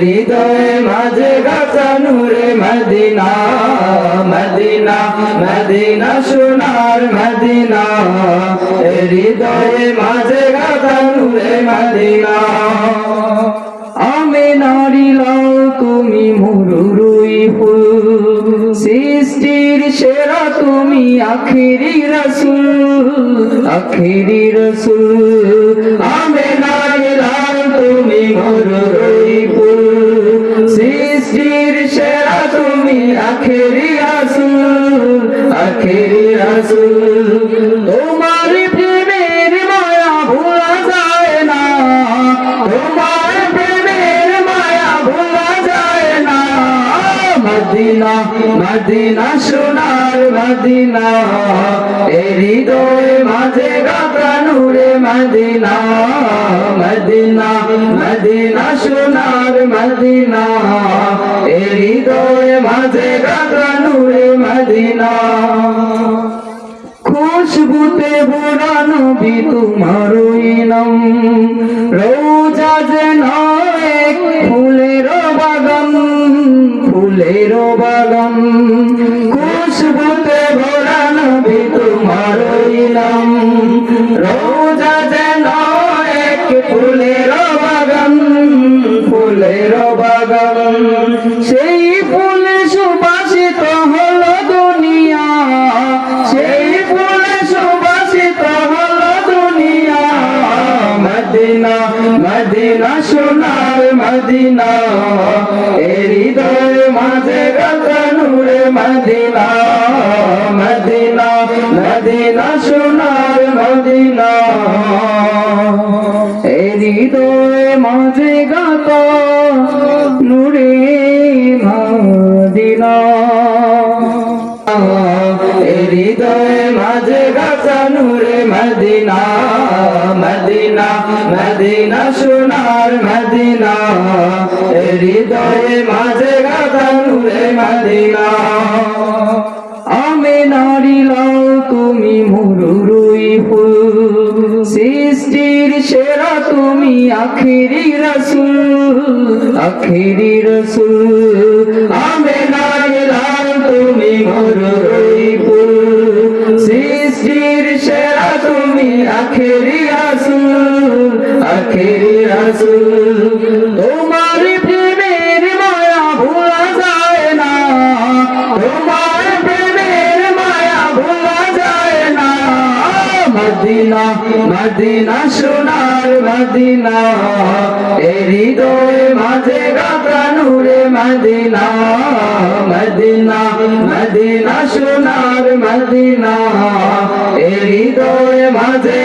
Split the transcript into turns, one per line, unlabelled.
হৃদয়ে মাঝে গাছা নূরে মদিনা মদিনা মদিনা সোনার মদিনা। হৃদয়ে মাঝে গাছা নূরে মদিনা। আমি নারিলাও তুমি মুরুরুই ফুল। সৃষ্টির সেরা তুমি আখিরি রসুল আখিরি রসুল। মায়া ভোলা যায় না। তোমার প্রেমের মায়া না। মদিনা মদিনা সোনার মদিনা। এ হৃদয় মাঝে গাতা নূরে মদিনা। মদিনা মদিনা সোনার মদিনা। এ হৃদয় খুশবুতে ভরা নবী তোমার রোজা যেন এক ফুলের বাগান ফুলের বাগান। খুশবুতে ভরা নবী তোমার নাম রোজা যেন এক ফুলের বাগান ফুলের বাগান। সেই ফুলে মদিনা সোনার মদিনা হৃদয় মাঝে গাথা মদিনা মদিনা মদিনা সোনার মদিনা হৃদয় মাঝে গাথা নূরে মদিনা। হৃদয় মাঝে গাছা নূরে মদিনা। মদিনা মদিনা সোনার মদিনা। হৃদয়ে মাঝে গাছা নূরে মদিনা। আমি নারিলাও তুমি মুরুরুই ফুল। সৃষ্টির সেরা তুমি আখিরি রসুল আখিরি রসুল। আমি নারিলাও তুমি মুরুরুই ফুল। সৃষ্টির সেরা তুমি আখিরি ভোলা যায় না। যায় না। মদিনা মদিনা সোনার মদিনা, এ হৃদয় মাঝে গাতা মদিনা। মদিনা মদিনা সোনার মদিনা, এ হৃদয় মাঝে